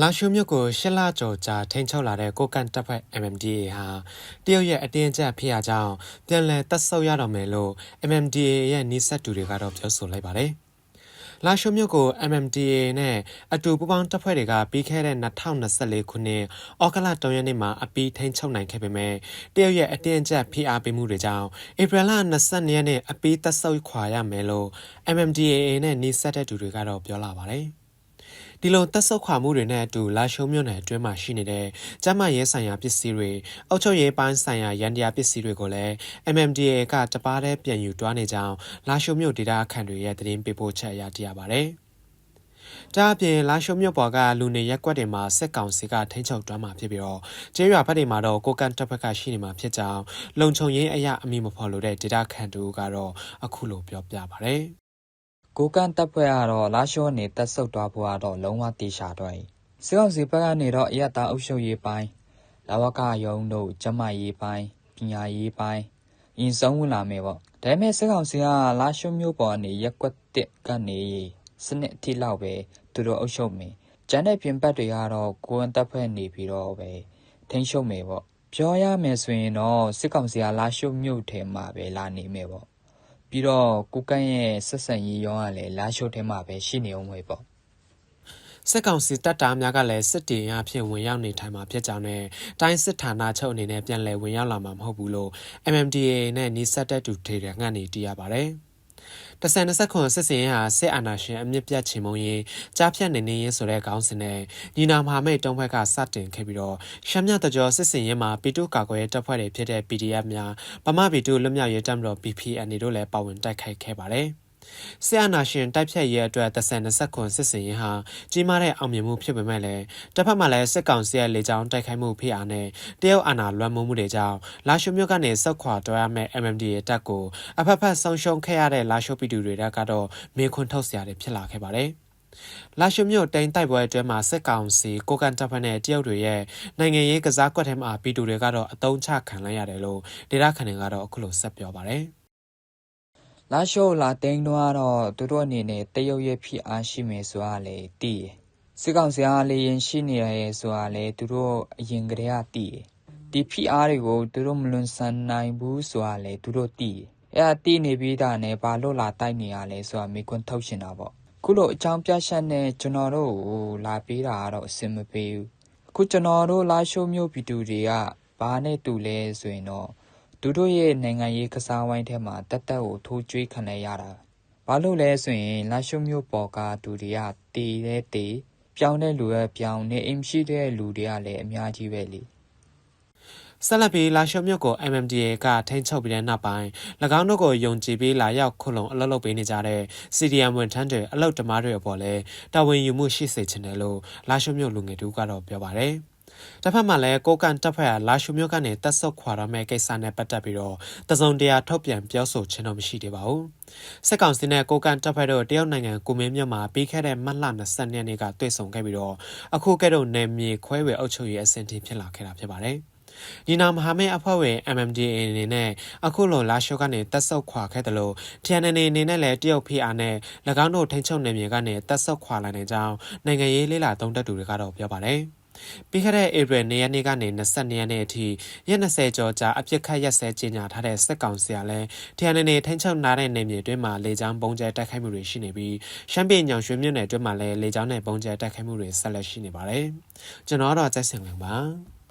လာရှုမြို့ကိုရှစ်လကျော်ကြာထိန်းချုပ်လာတဲ့ကိုကန်တပ်ဖွဲ့ MMDA ဟာတရုတ်ရဲ့အတင်းအကျပ်ဖိအားကြောင့်ပြန်လည်တပ်ဆုပ်ရတော့မယ်လို့ MMDA ရဲ့နှိစက်တူတွေကတော့ပြောဆိုလိုက်ပါတယ်။လာရှုမြို့ကို MMDA နဲ့အတူပူးပေါင်းတပ်ဖွဲ့တွေကပြီးခဲ့တဲ့2024ခုနှစ်ဩဂလ3ရက်နေ့မှာအပီးထိန်းချုပ်နိုင်ခဲ့ပေမဲ့တရုတ်ရဲ့အတင်းအကျပ်ဖိအားပေးမှုတွေကြောင့်ဧပြီလ22ရက်နေ့အပီးတပ်ဆုပ်ခွာရမယ်လို့ MMDA နဲ့နှိစက်တဲ့တူတွေကတော့ပြောလာပါတယ်။ ဒီလိုတက်ဆုပ်ခွာမှုတွေနဲ့အတူလာရှုံမြို့နယ်အတွင်းမှာရှိနေတဲ့ကျမရဲဆိုင်ရာပစ္စည်းတွေအုပ်ချုပ်ရေးပိုင်းဆိုင်ရာရန်တရားပစ္စည်းတွေကိုလည်း MMDA ကတပားတည်းပြန်ယူတွားနေကြောင်းလာရှုံမြို့ဒေတာခန့်တွေရဲ့သတင်းပေးပို့ချက်အရသိရပါတယ်။ဒါအပြင်လာရှုံမြို့ပေါ်ကလူနေရက်ကွက်တွေမှာစစ်ကောင်စီကထိန်းချုပ်တွမ်းမှာဖြစ်ပြီးတော့ကျေးရွာဘက်တွေမှာတော့ကိုကန်တပ်ဘက်ကရှိနေမှာဖြစ်ကြောင်းလုံခြုံရေးအရာအမိမဖော်လို့တဲ့ဒေတာခန့်တူကတော့အခုလိုပြောပြပါဗျ။ ကိုကန့်တပ်ဖွဲ့ကတော့ လာရှောနေတက်ဆုပ်သွားဖို့ကတော့ လုံးဝတေချာတော့၏စစ်ကောင်စီဘက်ကနေတော့ အရတာအုပ်ချုပ်ရေးပိုင်းလာဝကယုံတို့ ကျမရေးပိုင်း ပညာရေးပိုင်းရင်ဆုံးဝင်လာမယ်ပေါ့ ဒါပေမဲ့ စစ်ကောင်စီက လာရှုံမျိုးပေါ်ကနေရက်ကွက်တစ်ကနေစနစ်အထိလောက်ပဲ သူတို့အုပ်ချုပ်မယ် ကျန်တဲ့ပြင်ပတ်တွေကတော့ ကိုဝန်တပ်ဖွဲ့နေပြီးတော့ပဲ ထိန်းချုပ်မယ်ပေါ့ ပြောရမယ်ဆိုရင်တော့ စစ်ကောင်စီက လာရှုံမျိုးထဲမှာပဲ လာနေမယ်ပေါ့ ပြီးတော့ကိုကန့်ရဲ့ဆက်ဆံရေးရောကလည်းလာရှိုးထဲမှာပဲရှိနေအောင်ပဲပေါ့စစ်ကောင်စီတပ်သားများကလည်းစစ်တီအဖြစ်ဝင်ရောက်နေထိုင်မှာဖြစ်ကြောင်းနဲ့တိုင်းစစ်ဌာနချုပ်အနေနဲ့ပြန်လည်ဝင်ရောက်လာမှာမဟုတ်ဘူးလို့ MMDA နဲ့နှိစက်တဲ့တူထေတွေငှက်နေတည်ရပါတယ်။ တဆန်၂ခွန်စစ်စင်ဟာစစ်အာဏာရှင်အမြင့်ပြတ်ချေမှုန်းရေးကြားဖြတ်နေနေရေးဆိုတဲ့ခေါင်းစဉ်နဲ့ညီနာမဟာမိတ်တုံးဘက်ကစတင်ခဲ့ပြီးတော့ရှမ်းမြတကြောစစ်စင်ရေးမှာပီတုကာကွယ်တပ်ဖွဲ့တွေဖြစ်တဲ့ PDF များဗမာပီတုလွတ်မြောက်ရေးတပ်မတော် PPN တို့လည်းပါဝင်တိုက်ခိုက်ခဲ့ပါတယ်။ ဆရာနာရှင်တိုက်ဖြတ်ရေးအတွက်တဆန်20ခွန်စစ်စင်ရင်ဟာကြီးမားတဲ့အောင်မြင်မှုဖြစ်ပေမဲ့လည်းတစ်ဖက်မှာလည်းစစ်ကောင်စီရဲ့လေကြောင်းတိုက်ခိုက်မှုဖြစ်အားနဲ့တရုတ်အာဏာလွှမ်းမိုးမှုတွေကြောင့်လာရှိုမြို့ကနေဆောက်ခွာတော်ရမယ့် MMD ရဲ့တပ်ကိုအဖက်ဖက်ဆုံးရှုံးခဲ့ရတဲ့လာရှိုပီတူတွေကတော့မေခွန်းထုတ်စရာတွေဖြစ်လာခဲ့ပါတယ်လာရှုမြို့တိန်တိုက်ပွဲအတွင်းမှာစစ်ကောင်စီကိုကန်တပ်ဖွဲ့နဲ့တရုတ်တွေရဲ့နိုင်ငံရေးကစားကွက်ထဲမှာပီတူတွေကတော့အတုံးချခံလိုက်ရတယ်လို့ဒေတာခန်တွေကတော့အခုလိုဆက်ပြောပါတယ်။ လာရှိုးလာတိန်တော့တော့သူတို့အနေနဲ့တရုတ်ရဲ့ဖိအားရှိမယ်ဆိုတာလေသိရစစ်ကောင်စီအားလေးရင်ရှိနေရဆိုတာလေသူတို့အရင်ကတည်းကသိရဒီဖိအားတွေကိုသူတို့မလွန်ဆန်နိုင်ဘူးဆိုတာလေသူတို့သိရအဲ့အတိနေပြီးတာနဲ့ဘာလို့လာတိုက်နေရလဲဆိုတာမိကွန်းထုတ်ရှင်တာပေါ့ခုလိုအကြောင်းပြချက်နဲ့ကျွန်တော်တို့ကိုလာပေးတာကတော့အဆင်မပြေဘူးအခုကျွန်တော်တို့လာရှိုးမျိုးဗီဒီယိုတွေကဘာနဲ့တူလဲဆိုရင်တော့ သူတို့ရဲ့နိုင်ငံရေးကစားဝိုင်းထဲမှာတက်တက်ကိုထိုးကြွေးခံရတာဘာလို့လဲဆိုရင်လာရှုမျိုးပေါ်ကသူတွေကတေးတဲ့တေးပြောင်းတဲ့လူရဲ့ပြောင်းနေအိမ်ရှိတဲ့လူတွေကလည်းအများကြီးပဲလေဆက်လက်ပြီးလာရှုံမြို့ကို MMDA ကထိန်းချုပ်ပြီးတဲ့နောက်ပိုင်း၎င်းတို့ကိုယုံကြည်ပြီးလာရောက်ခုလုံအလုပ်လုပ်ပေးနေကြတဲ့ CDM ဝန်ထမ်းတွေအလုပ်သမားတွေအပေါ်လည်းတာဝန်ယူမှုရှိစေချင်တယ်လို့လာရှုံမြို့လူငယ်တို့ကတော့ပြောပါတယ်။ တစ်ဖက်မှာလည်းကိုကန်တပ်ဖွဲ့ကလာရှုမျိုးကနေတက်ဆုပ်ခွာရမယ့်ကိစ္စနဲ့ပတ်သက်ပြီးတော့တစုံတရာထုတ်ပြန်ပြောဆိုခြင်းတော့မရှိသေးပါဘူး။စစ်ကောင်စီနဲ့ကိုကန်တပ်ဖွဲ့တို့တရုတ်နိုင်ငံကုမင်းမြို့မှာပြီးခဲ့တဲ့မတ်လ20ရက်နေ့ကတွေ့ဆုံခဲ့ပြီးတော့အခုကဲ့သို့နယ်မြေခွဲဝေအုပ်ချုပ်ရေးအဆင့်ထိဖြစ်လာခဲ့တာဖြစ်ပါတယ်။ဒီနာမဟာမိတ်အဖွဲ့ဝင် MMDA အနေနဲ့အခုလိုလာရှိုကနေတက်ဆုပ်ခွာခဲ့တယ်လို့ TNN အနေနဲ့လည်းတရုတ် PR နဲ့၎င်းတို့ထိန်းချုပ်နယ်မြေကနေတက်ဆုပ်ခွာလာနိုင်ကြောင်းနိုင်ငံရေးလေးလာသုံးသက်သူတွေကတော့ပြောပါတယ်။ ပြီးခဲ့တဲ့ဧပြီ၂ရက်နေ့ကနေ22ရက်နေ့အထိရက်20ကျော်ကြာအပြစ်ခတ်ရက်စဲကြီးညာထားတဲ့စစ်ကောင်စီကလည်းထရန်နေထိန်းချုပ်နာတဲ့နေမြေတွင်းမှာလေကြောင်းပုံကျဲတိုက်ခိုက်မှုတွေရှိနေပြီးရှမ်းပြည်ညောင်ရွှေမြို့နယ်တွင်းမှာလည်းလေကြောင်းနဲ့ပုံကျဲတိုက်ခိုက်မှုတွေဆက်လက်ရှိနေပါတယ်။ကျွန်တော်တော့ကြိုက်စင်လင်ပါ။